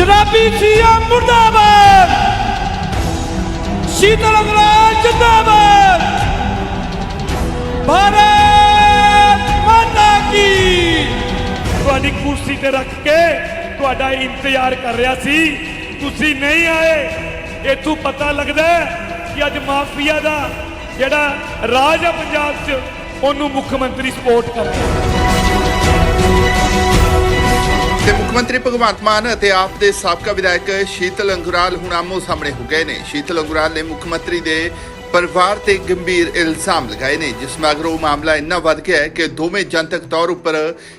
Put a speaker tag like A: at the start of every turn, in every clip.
A: ਸ਼ਰਾਬੀ ਸੀਐਮ ਮੁਰਦਾਬਾਦ। ਸ਼ੀਤਲ ਅੰਗਰਾਜ ਜਿੰਦਾਬਾਦ। ਭਾਰਤ ਮਾਤਾ ਕੀ।
B: ਤੁਹਾਡੀ ਕੁਰਸੀ ਤੇ ਰੱਖ ਕੇ ਤੁਹਾਡਾ ਇੰਤਜ਼ਾਰ ਕਰ ਰਿਹਾ ਸੀ। ਤੁਸੀਂ ਨਹੀਂ ਆਏ। ਇਥੋਂ ਪਤਾ ਲੱਗਦਾ ਕਿ ਅੱਜ ਮਾਫੀਆ ਦਾ ਜਿਹੜਾ ਰਾਜ ਹੈ ਪੰਜਾਬ 'ਚ, ਉਹਨੂੰ ਮੁੱਖ ਮੰਤਰੀ ਸਪੋਰਟ ਕਰ
C: ਮੰਤਰੀ ਭਗਵੰਤ ਮਾਨ ਅਤੇ ਆਪ ਦੇ ਸਾਬਕਾ ਵਿਧਾਇਕ ਸ਼ੀਤਲ ਅੰਗੁਰਾਲ ਹੁਣ ਆਮੋ ਸਾਹਮਣੇ ਹੋ ਗਏ ਨੇ। ਸ਼ੀਤਲ ਅੰਗੁਰਾਲ ਨੇ ਮੁੱਖ ਮੰਤਰੀ ਦੇ ਪਰਿਵਾਰ ਤੇ ਗੰਭੀਰ ਇਲਜ਼ਾਮ ਲਗਾਏ ਨੇ, ਜਿਸ ਮਗਰੋਂ ਮਾਮਲਾ ਇੰਨਾ ਵੱਧ ਗਿਆ ਹੈ ਕਿ ਦੋਵੇਂ ਜਨਤਕ ਤੌਰ ਉੱਪਰ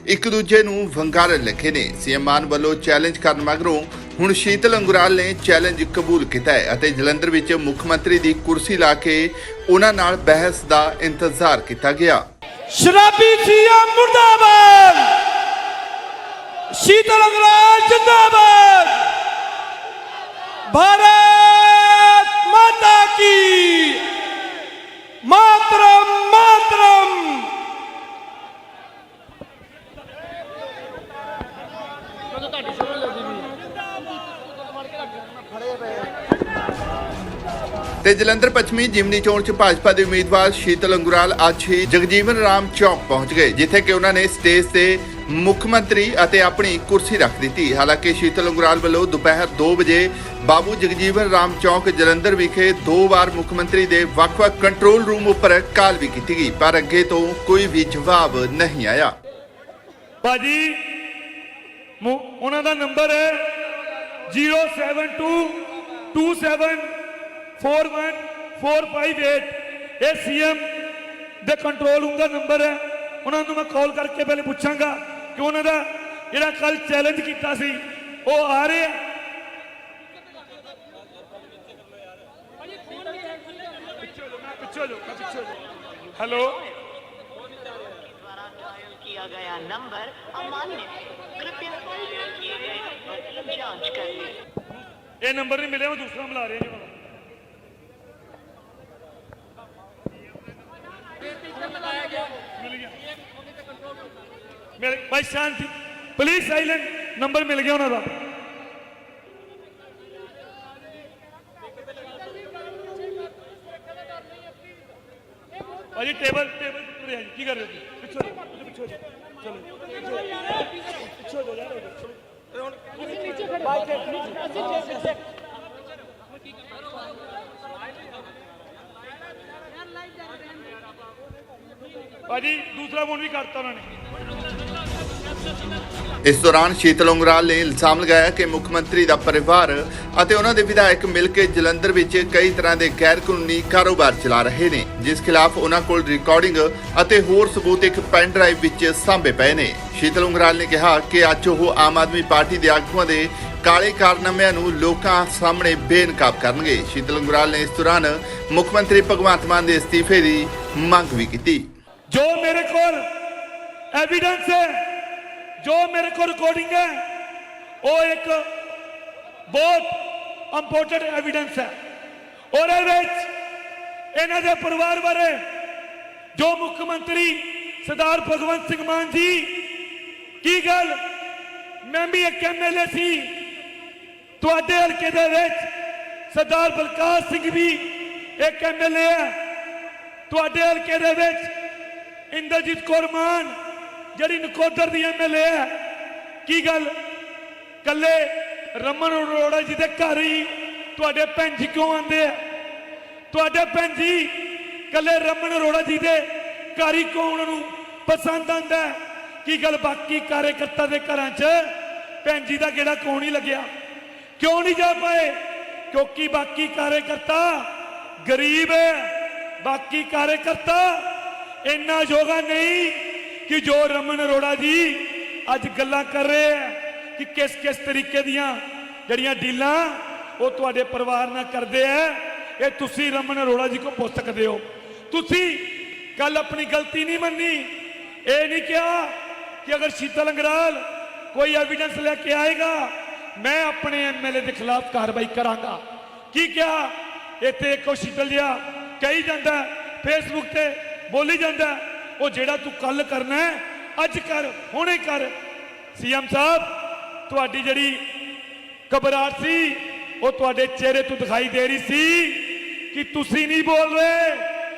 C: ਇੱਕ ਦੂਜੇ ਨੂੰ ਵੰਗਾਰਨ ਲੱਗੇ ਨੇ। ਸੀਐਮ ਮਾਨ ਵੱਲੋਂ ਚੈਲੰਜ ਕਰਨ ਮਗਰੋਂ ਹੁਣ ਸ਼ੀਤਲ ਅੰਗੁਰਾਲ ਨੇ ਚੈਲੰਜ ਕਬੂਲ ਕੀਤਾ ਹੈ ਅਤੇ ਜਲੰਧਰ ਵਿੱਚ ਮੁੱਖ ਮੰਤਰੀ ਦੀ ਕੁਰਸੀ ਲਾ ਕੇ ਉਹਨਾਂ ਨਾਲ ਬਹਿਸ ਦਾ ਇੰਤਜ਼ਾਰ ਕੀਤਾ ਗਿਆ।
A: ਸ਼ਰਾਬੀ ਸੀਐਮ ਮੁਰਦਾਬਾਦ ਸ਼ੀਤਲ ਅੰਗਰਾਜ ਜਿੰਦਾਬਾਦ! ਭਾਰਤ ਮਾਤਾ ਕੀ! ਮਾਤਰਮ ਮਾਤਰਮ!
C: ਤੇ ਜਲੰਧਰ ਪੱਛਮੀ ਜਿਮਨੀ ਚੋਣ ਚ ਭਾਜਪਾ ਦੇ ਉਮੀਦਵਾਰ ਸ਼ੀਤਲ ਅੰਗੁਰਾਲ ਅੱਜ ਹੀ ਜਗਜੀਵਨ ਰਾਮ ਚੌਕ ਪਹੁੰਚ ਗਏ, ਜਿੱਥੇ ਕਿ ਉਹਨਾਂ ਨੇ ਸਟੇਜ ਤੇ ਮੁੱਖ ਮੰਤਰੀ ਅਤੇ ਆਪਣੀ ਕੁਰਸੀ ਰੱਖ ਦਿੱਤੀ। ਹਾਲਾਂਕਿ ਸ਼ੀਤਲ ਅੰਗੁਰਾਲ ਵੱਲੋਂ ਦੁਪਹਿਰ 2 ਵਜੇ ਬਾਬੂ ਜਗਜੀਵਨ ਰਾਮ ਚੌਕ, ਜਲੰਧਰ ਵਿਖੇ ਦੋ ਵਾਰ ਮੁੱਖ ਮੰਤਰੀ ਦੇ ਵੱਖ-ਵੱਖ ਕੰਟਰੋਲ ਰੂਮ ਉੱਪਰ ਕਾਲ ਵੀ ਕੀਤੀ ਗਈ, ਪਰ ਅੱਗੇ ਤੋਂ ਕੋਈ ਵੀ ਜਵਾਬ ਨਹੀਂ ਆਇਆ।
B: ਭਾਜੀ ਉਹਨਾਂ ਦਾ ਨੰਬਰ ਹੈ 07227414558 ਇਹ ਸੀਐਮ ਦੇ ਕੰਟਰੋਲ ਰੂਮ ਦਾ ਨੰਬਰ ਹੈ। ਉਹਨਾਂ ਨੂੰ ਮੈਂ ਕਾਲ ਕਰਕੇ ਪਹਿਲੇ ਪੁੱਛਾਂਗਾ। ਕਿ ਉਹਨਾਂ ਦਾ ਜਿਹੜਾ ਕੱਲ ਚੈਲੰਜ ਕੀਤਾ ਸੀ ਉਹ ਆ ਰਹੇ ਆ हेलो
D: द्वारा डायल किया गया नंबर अमान्य है कृपया डायल किए गए नंबर की जांच कर लें
B: ਇਹ ਨੰਬਰ ਨਹੀਂ ਮਿਲਿਆ ਮੈਂ ਦੂਸਰਾ ਮਿਲਾ ਰਿਹਾ ਮਿਲ ਭਾਈ ਸ਼ਾਂਤੀ। ਪਲੀਜ਼ ਸਾਇਲੈਂਟ ਨੰਬਰ ਮਿਲ ਗਿਆ ਉਹਨਾਂ ਦਾ। ਭਾਜੀ ਟੇਬਲ ਟੇਬਲ ਤੇ ਹੈ ਕੀ ਕਰ ਰਹੇ ਹੋ ਪਿੱਛੇ ਪਿੱਛੇ ਚਲੋ। ਪਿੱਛੇ ਹੋ ਜਾ ਚਲੋ। ਭਾਜੀ, ਦੂਸਰਾ ਫੋਨ ਵੀ ਕਰਤਾ ਉਹਨਾਂ ਨੇ।
C: ਇਸ ਦੌਰਾਨ ਸ਼ੀਤਲ ਉਂਗਰਾਲ ਨੇ ਇਲਜ਼ਾਮ ਲਗਾਇਆ ਕਿ ਮੁੱਖ ਮੰਤਰੀ ਦਾ ਪਰਿਵਾਰ ਅਤੇ ਉਹਨਾਂ ਦੇ ਵਿਧਾਇਕ ਮਿਲ ਕੇ ਜਲੰਧਰ ਵਿੱਚ ਕਈ ਤਰ੍ਹਾਂ ਦੇ ਗੈਰ ਕਾਨੂੰਨੀ ਕਾਰੋਬਾਰ ਚਲਾ ਰਹੇ ਨੇ, ਜਿਸ ਖਿਲਾਫ ਉਹਨਾਂ ਕੋਲ ਰਿਕਾਰਡਿੰਗ ਅਤੇ ਹੋਰ ਸਬੂਤ ਇੱਕ ਪੈਨ ਡਰਾਈਵ ਵਿੱਚ ਸਾਂਭੇ ਪਏ ਨੇ। ਸ਼ੀਤਲ ਉਂਗਰਾਲ ਨੇ ਕਿਹਾ ਕਿ ਅੱਜ ਉਹ ਆਮ ਆਦਮੀ ਪਾਰਟੀ ਦੇ ਆਗੂਆਂ ਦੇ ਕਾਲੇ ਕਾਰਨਾਮਿਆਂ ਨੂੰ ਲੋਕਾਂ ਸਾਹਮਣੇ ਬੇਨਕਾਬ ਕਰਨਗੇ। ਸ਼ੀਤਲ ਉਂਗਰਾਲ ਨੇ ਇਸ ਦੌਰਾਨ ਮੁੱਖ ਮੰਤਰੀ ਭਗਵੰਤ ਮਾਨ ਦੇ ਅਸਤੀਫੇ ਦੀ ਮੰਗ ਵੀ ਕੀਤੀ।
B: ਜੋ ਮੇਰੇ ਕੋਲ ਐਵੀਡੈਂਸ ਹੈ ਜੋ ਮੇਰੇ ਕੋਲ ਰਿਕਾਰਡਿੰਗ ਹੈ, ਉਹ ਇੱਕ ਬਹੁਤ ਇੰਪੋਰਟੈਂਟ ਐਵੀਡੈਂਸ ਹੈ। ਉਹਦੇ ਵਿੱਚ ਇਹਨਾਂ ਦੇ ਪਰਿਵਾਰ ਬਾਰੇ ਜੋ ਮੁੱਖ ਮੰਤਰੀ ਸਰਦਾਰ ਭਗਵੰਤ ਸਿੰਘ ਮਾਨ ਜੀ, ਕੀ ਗੱਲ? ਮੈਂ ਵੀ ਇੱਕ ਐਮਐਲਏ ਸੀ। ਤੁਹਾਡੇ ਹਲਕੇ ਦੇ ਵਿੱਚ ਸਰਦਾਰ ਬਲਕਾਰ ਸਿੰਘ ਵੀ ਇੱਕ ਐਮਐਲਏ ਹੈ। ਤੁਹਾਡੇ ਹਲਕੇ ਦੇ ਵਿੱਚ ਇੰਦਰਜੀਤ ਕੌਰ ਮਾਨ ਜਿਹੜੀ ਨਕੋਦਰ ਦੀ ਐਮਐਲਏ ਹੈ। ਕੀ ਗੱਲ? ਕੱਲੇ ਰਮਨ ਅਰੋੜਾ ਜੀ ਦੇ ਘਰ ਹੀ ਤੁਹਾਡੇ ਭੈਣ ਜੀ ਕਿਉਂ ਆਉਂਦੇ ਆ? ਤੁਹਾਡੇ ਭੈਣ ਜੀ ਕੱਲੇ ਰਮਨ ਅਰੋੜਾ ਜੀ ਦੇ ਘਰ ਹੀ ਕਿਉਂ ਉਹਨਾਂ ਨੂੰ ਪਸੰਦ ਆਂਦਾ ਕੀ ਗੱਲ ਬਾਕੀ ਕਾਰਜਕਰਤਾ ਦੇ ਘਰਾਂ 'ਚ ਭੈਣ ਜੀ ਦਾ ਕਿਹੜਾ ਕਿਉਂ ਨਹੀਂ ਲੱਗਿਆ? ਕਿਉਂ ਨਹੀਂ ਜਾ ਪਾਏ? ਕਿਉਂਕਿ ਬਾਕੀ ਕਾਰਜਕਰਤਾ ਗਰੀਬ ਹੈ। ਬਾਕੀ ਕਾਰਜਕਰਤਾ ਇੰਨਾ ਯੋਗਾ ਨਹੀਂ ਕਿ ਜੋ ਰਮਨ ਅਰੋੜਾ ਜੀ ਅੱਜ ਗੱਲਾਂ ਕਰ ਰਹੇ ਹੈ ਕਿ ਕਿਸ ਕਿਸ ਤਰੀਕੇ ਦੀਆਂ ਜਿਹੜੀਆਂ ਡੀਲਾਂ ਉਹ ਤੁਹਾਡੇ ਪਰਿਵਾਰ ਨਾਲ ਕਰਦੇ ਆ, ਇਹ ਤੁਸੀਂ ਰਮਨ ਅਰੋੜਾ ਜੀ ਕੋ ਪੁੱਛ ਸਕਦੇ ਹੋ। ਤੁਸੀਂ ਕੱਲ ਆਪਣੀ ਗਲਤੀ ਨਹੀਂ ਮੰਨੀ। ਇਹ ਨਹੀਂ ਕਿਹਾ ਕਿ ਅਗਰ ਸ਼ੀਤਲ ਅੰਗਰਾਲ ਕੋਈ ਐਵੀਡੈਂਸ ਲੈ ਕੇ ਆਏਗਾ, ਮੈਂ ਆਪਣੇ ਐਮਐਲਏ ਦੇ ਖਿਲਾਫ ਕਾਰਵਾਈ ਕਰਾਂਗਾ। ਕੀ ਕਿਹਾ? ਇੱਥੇ ਇੱਕੋ ਸ਼ੀਤਲ ਜਿਹਾ ਕਹੀ ਜਾਂਦਾ ਫੇਸਬੁੱਕ ਤੇ ਬੋਲੀ ਜਾਂਦਾ। ਉਹ ਜਿਹੜਾ ਤੂੰ ਕੱਲ ਕਰਨਾ ਅੱਜ ਕਰ, ਹੁਣੇ ਕਰ। ਸੀਐਮ ਸਾਹਿਬ, ਤੁਹਾਡੀ ਜਿਹੜੀ ਘਬਰਾਹਟ ਸੀ, ਉਹ ਤੁਹਾਡੇ ਚਿਹਰੇ ਤੋਂ ਦਿਖਾਈ ਦੇ ਰਹੀ ਸੀ ਕਿ ਤੁਸੀਂ ਨਹੀਂ ਬੋਲ ਰਹੇ।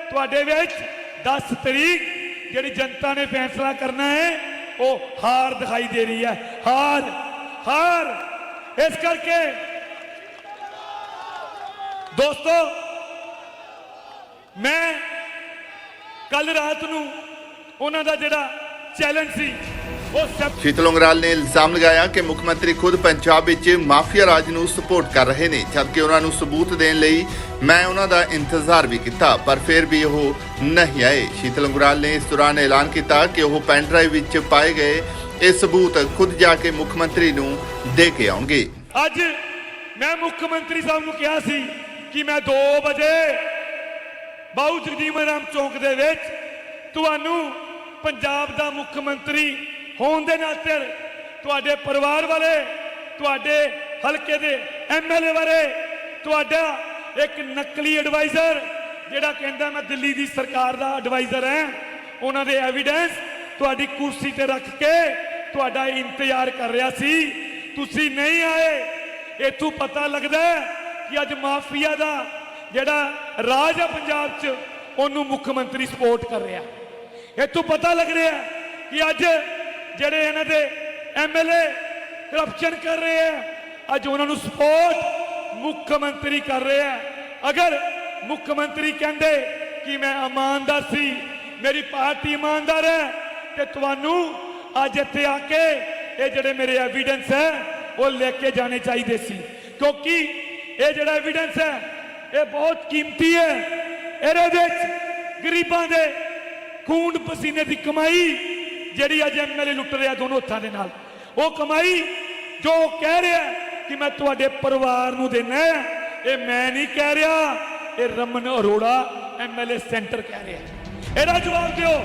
B: ਤੁਹਾਡੇ ਵਿੱਚ 10 ਤਰੀਕ ਜਿਹੜੀ ਜਨਤਾ ਨੇ ਫੈਸਲਾ ਕਰਨਾ ਹੈ, ਉਹ ਹਾਰ ਦਿਖਾਈ ਦੇ ਰਹੀ ਹੈ। ਹਾਰ ਹਾਰ। ਇਸ ਕਰਕੇ ਦੋਸਤੋ, ਮੈਂ ਕੱਲ ਰਾਤ ਨੂੰ ਉਹਨਾਂ ਦਾ ਜਿਹੜਾ ਚੈਲੰਜ ਸੀ ਉਹ ਸਭ
C: ਸ਼ੀਤਲ ਉਂਗਰਾਲ ਨੇ ਇਲਜ਼ਾਮ ਲਗਾਇਆ ਕਿ ਮੁੱਖ ਮੰਤਰੀ ਖੁਦ ਪੰਜਾਬ ਵਿੱਚ ਮਾਫੀਆ ਰਾਜ ਨੂੰ ਸਪੋਰਟ ਕਰ ਰਹੇ ਨੇ ਜਦਕਿ ਉਹਨਾਂ ਨੂੰ ਸਬੂਤ ਦੇਣ ਲਈ ਮੈਂ ਉਹਨਾਂ ਦਾ ਇੰਤਜ਼ਾਰ ਵੀ ਕੀਤਾ ਪਰ ਫਿਰ ਵੀ ਉਹ ਨਹੀਂ ਆਏ। ਸ਼ੀਤਲ ਉਂਗਰਾਲ ਨੇ ਇਸ ਦੌਰਾਨ ਐਲਾਨ ਕੀਤਾ ਕਿ ਉਹ ਪੈਨ ਡਰਾਈਵ ਵਿੱਚ ਪਾਏ ਗਏ ਇਹ ਸਬੂਤ ਖੁਦ ਜਾ ਕੇ ਮੁੱਖ ਮੰਤਰੀ ਨੂੰ ਦੇ ਕੇ ਆਉਣਗੇ।
B: ਅੱਜ ਮੈਂ ਮੁੱਖ ਮੰਤਰੀ ਸਾਹਿਬ ਨੂੰ ਕਿਹਾ ਸੀ ਕਿ ਮੈਂ 2 ਵਜੇ ਬਾਉ ਜਗਦੀਵਨ ਰਾਮ ਚੌਂਕ ਦੇ ਵਿੱਚ ਤੁਹਾਨੂੰ ਪੰਜਾਬ ਦਾ ਮੁੱਖ ਮੰਤਰੀ ਹੋਣ ਦੇ ਨਾਤੇ ਤੁਹਾਡੇ ਪਰਿਵਾਰ ਵਾਲੇ, ਤੁਹਾਡੇ ਹਲਕੇ ਦੇ ਐਮਐਲਏ ਬਾਰੇ ਤੁਹਾਡਾ ਇੱਕ ਨਕਲੀ ਐਡਵਾਈਜ਼ਰ ਜਿਹੜਾ ਕਹਿੰਦਾ ਮੈਂ ਦਿੱਲੀ ਦੀ ਸਰਕਾਰ ਦਾ ਐਡਵਾਈਜ਼ਰ ਹਾਂ, ਉਹਨਾਂ ਦੇ ਐਵੀਡੈਂਸ ਤੁਹਾਡੀ ਕੁਰਸੀ ਤੇ ਰੱਖ ਕੇ ਤੁਹਾਡਾ ਇੰਤਜ਼ਾਰ ਕਰ ਰਿਹਾ ਸੀ। ਤੁਸੀਂ ਨਹੀਂ ਆਏ। ਇਥੋਂ ਪਤਾ ਲੱਗਦਾ ਕਿ ਅੱਜ ਮਾਫੀਆ ਦਾ ਜਿਹੜਾ ਰਾਜ ਹੈ ਪੰਜਾਬ 'ਚ, ਉਹਨੂੰ ਮੁੱਖ ਮੰਤਰੀ ਸਪੋਰਟ ਕਰ ਰਿਹਾ। ਇਥੋਂ ਪਤਾ ਲੱਗ ਰਿਹਾ ਕਿ ਅੱਜ ਜਿਹੜੇ ਇਹਨਾਂ ਦੇ ਐਮਐਲਏ ਕਰਪਸ਼ਨ ਕਰ ਰਹੇ ਆ ਅੱਜ ਉਹਨਾਂ ਨੂੰ ਸਪੋਰਟ ਮੁੱਖ ਮੰਤਰੀ ਕਰ ਰਿਹਾ ਅਗਰ ਮੁੱਖ ਮੰਤਰੀ ਕਹਿੰਦੇ ਕਿ ਮੈਂ ਇਮਾਨਦਾਰ ਸੀ, ਮੇਰੀ ਪਾਰਟੀ ਇਮਾਨਦਾਰ ਹੈ, ਤੇ ਤੁਹਾਨੂੰ ਅੱਜ ਇੱਥੇ ਆ ਕੇ ਇਹ ਜਿਹੜੇ ਮੇਰੇ ਐਵੀਡੈਂਸ ਹੈ, ਉਹ ਲੈ ਕੇ ਜਾਣੇ ਚਾਹੀਦੇ ਸੀ। ਕਿਉਂਕਿ ਇਹ ਜਿਹੜਾ ਐਵੀਡੈਂਸ ਹੈ, ਇਹ ਬਹੁਤ ਕੀਮਤੀ ਹੈ। ਇਹਦੇ ਵਿੱਚ ਗਰੀਬਾਂ ਦੇ ਖੂਨ ਪਸੀਨੇ ਦੀ ਕਮਾਈ ਜਿਹੜੀ ਅੱਜ ਐਮਐਲਏ ਲੁੱਟ ਰਿਹਾ ਦੋਨੋਂ ਹੱਥਾਂ ਦੇ ਨਾਲ। ਉਹ ਕਮਾਈ ਜੋ ਉਹ ਕਹਿ ਰਿਹਾ ਕਿ ਮੈਂ ਤੁਹਾਡੇ ਪਰਿਵਾਰ ਨੂੰ ਦੇਣਾ ਇਹ ਮੈਂ ਨਹੀਂ ਕਹਿ ਰਿਹਾ, ਇਹ ਰਮਨ ਅਰੋੜਾ ਐਮਐਲਏ ਸੈਂਟਰ ਕਹਿ ਰਿਹਾ ਇਹਦਾ ਜਵਾਬ ਦਿਓ।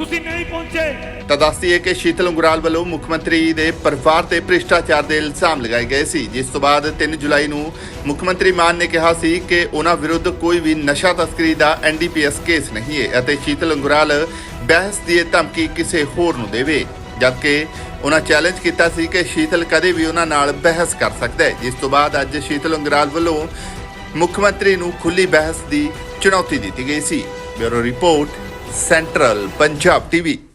B: ਤੁਸੀਂ ਨਹੀਂ ਪਹੁੰਚੇ।
C: ਤਾਂ ਦੱਸਦੀਏ ਕਿ ਸ਼ੀਤਲ ਉਂਗਰਾਲ ਵੱਲੋਂ ਮੁੱਖ ਮੰਤਰੀ ਦੇ ਪਰਿਵਾਰ ਤੇ ਭ੍ਰਿਸ਼ਟਾਚਾਰ ਦੇ ਇਲਜ਼ਾਮ ਲਗਾਏ ਗਏ ਸੀ, ਜਿਸ ਤੋਂ ਬਾਅਦ 3 ਜੁਲਾਈ ਨੂੰ ਮੁੱਖ ਮੰਤਰੀ ਮਾਨ ਨੇ ਕਿਹਾ ਸੀ ਕਿ ਉਹਨਾਂ ਵਿਰੁੱਧ ਕੋਈ ਵੀ ਨਸ਼ਾ ਤਸਕਰੀ ਦਾ ਐਨਡੀਪੀਐਸ ਕੇਸ ਨਹੀਂ ਹੈ ਅਤੇ ਸ਼ੀਤਲ ਉਂਗਰਾਲ ਬਹਿਸ ਦੀ ਧਮਕੀ ਕਿਸੇ ਹੋਰ ਨੂੰ ਦੇਵੇ, ਜਦਕਿ ਉਹਨਾਂ ਚੈਲੰਜ ਕੀਤਾ ਸੀ ਕਿ ਸ਼ੀਤਲ ਕਦੇ ਵੀ ਉਹਨਾਂ ਨਾਲ ਬਹਿਸ ਕਰ ਸਕਦਾ ਹੈ, ਜਿਸ ਤੋਂ ਬਾਅਦ ਅੱਜ ਸ਼ੀਤਲ ਉਂਗਰਾਲ ਵੱਲੋਂ ਮੁੱਖ ਮੰਤਰੀ ਨੂੰ ਖੁੱਲੀ ਬਹਿਸ ਦੀ ਚੁਣੌਤੀ ਦਿੱਤੀ ਗਈ ਸੀ। Bureau report central Punjab TV